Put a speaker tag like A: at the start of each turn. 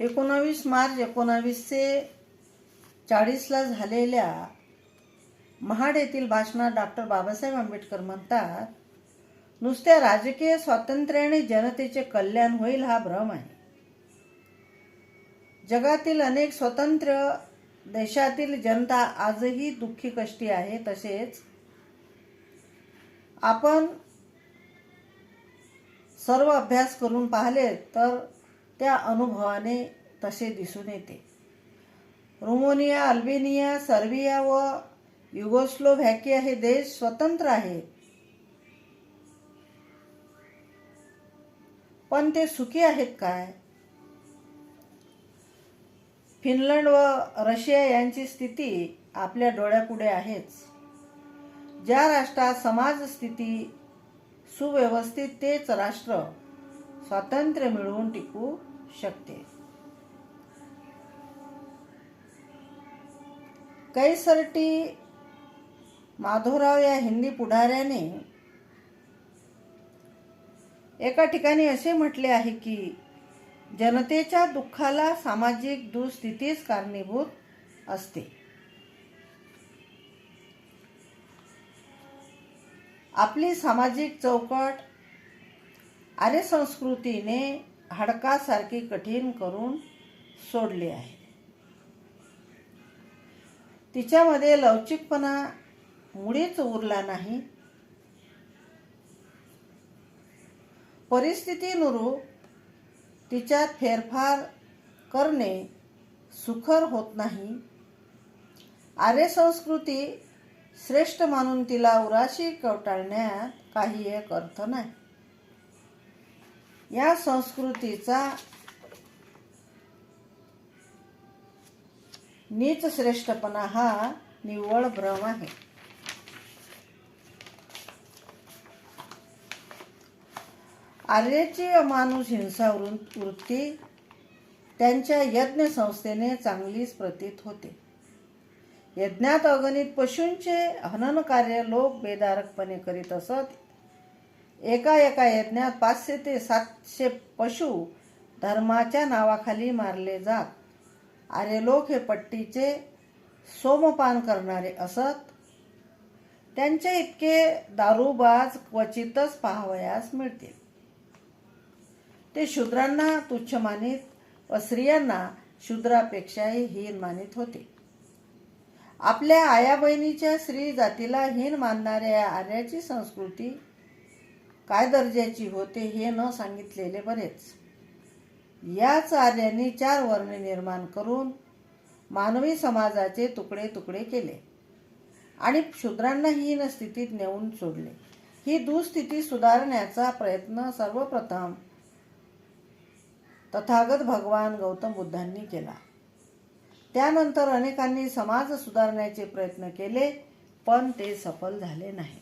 A: एकोणावीस मार्च एकोणावीसशे चाळीसला झालेल्या महाड येथील भाषणात डॉक्टर बाबासाहेब आंबेडकर म्हणतात नुसत्या राजकीय स्वातंत्र्याने जनतेचे कल्याण होईल हा भ्रम आहे. जगातील अनेक स्वतंत्र देशातील जनता आजही दुःखी कष्टी आहे. तसेच आपण सर्व अभ्यास करून पाहिले तर त्या अनुभवाने तसे दिसून येते. रुमोनिया अल्बेनिया सर्बिया व युगोस्लोव्हॅकिया हे देश स्वतंत्र आहेत पण ते सुखी आहेत काय? फिनलंड व रशिया यांची स्थिती आपल्या डोळ्यापुढे आहेच. ज्या राष्ट्रात समाज स्थिती सुव्यवस्थित तेच राष्ट्र स्वातंत्र्य मिळवून टिकू शकते. कैसरटी माधवराव या हिंदी पुढाऱ्याने एका ठिकाणी असे म्हटले आहे की जनतेच्या दुःखाला सामाजिक दुःस्थितीच कारणीभूत असते. आपली सामाजिक चौकट आर्य संस्कृतीने हाडकासारखी कठीण करून सोडली आहे. तिच्यामध्ये लवचिकपणा मुळीच उरला नाही. परिस्थितीनुरूप तिच्यात फेरफार करणे सुखर होत नाही. आर्य संस्कृती श्रेष्ठ मानून तिला उराशी कवटाळण्यात काही एक अर्थ नाही. या संस्कृतीचा नीच श्रेष्ठपणा हा निव्वळ भ्रम आहे. आर्याची अमानुष हिंसा वृत्ती त्यांच्या यज्ञ संस्थेने चांगलीच प्रतीत होते. यज्ञात अगणित पशूंचे हनन कार्य लोक बेदारकपणे करीत असत. एका एका यज्ञात पाचशे ते सातशे पशु धर्माच्या नावाखाली मारले जात. आर्य लोक हे पट्टीचे सोमपान करणारे असत. त्यांचे इतके दारूबाज क्वचितच पाहावयास मिळतील. ते शूद्रांना तुच्छ मानित व स्त्रियांना शूद्रापेक्षाही हीन मानित होते. आपल्या आया बहिणीच्या स्त्री जातीला हीन मानणाऱ्या या आर्याची संस्कृती काय दर्जाची होते हे न सांगितलेले बरेच. याच आर्यांनी चार वर्ण निर्माण करून मानवी समाजाचे तुकडे तुकडे केले. आणि शूद्रांना हीन स्थितीत नेऊन सोडले. ही दुस्थिती सुधारण्याचा प्रयत्न सर्वप्रथम तथागत भगवान गौतम बुद्धांनी केला. त्यानंतर अनेकांनी समाज सुधारण्याचे प्रयत्न केले पण ते सफल झाले नाही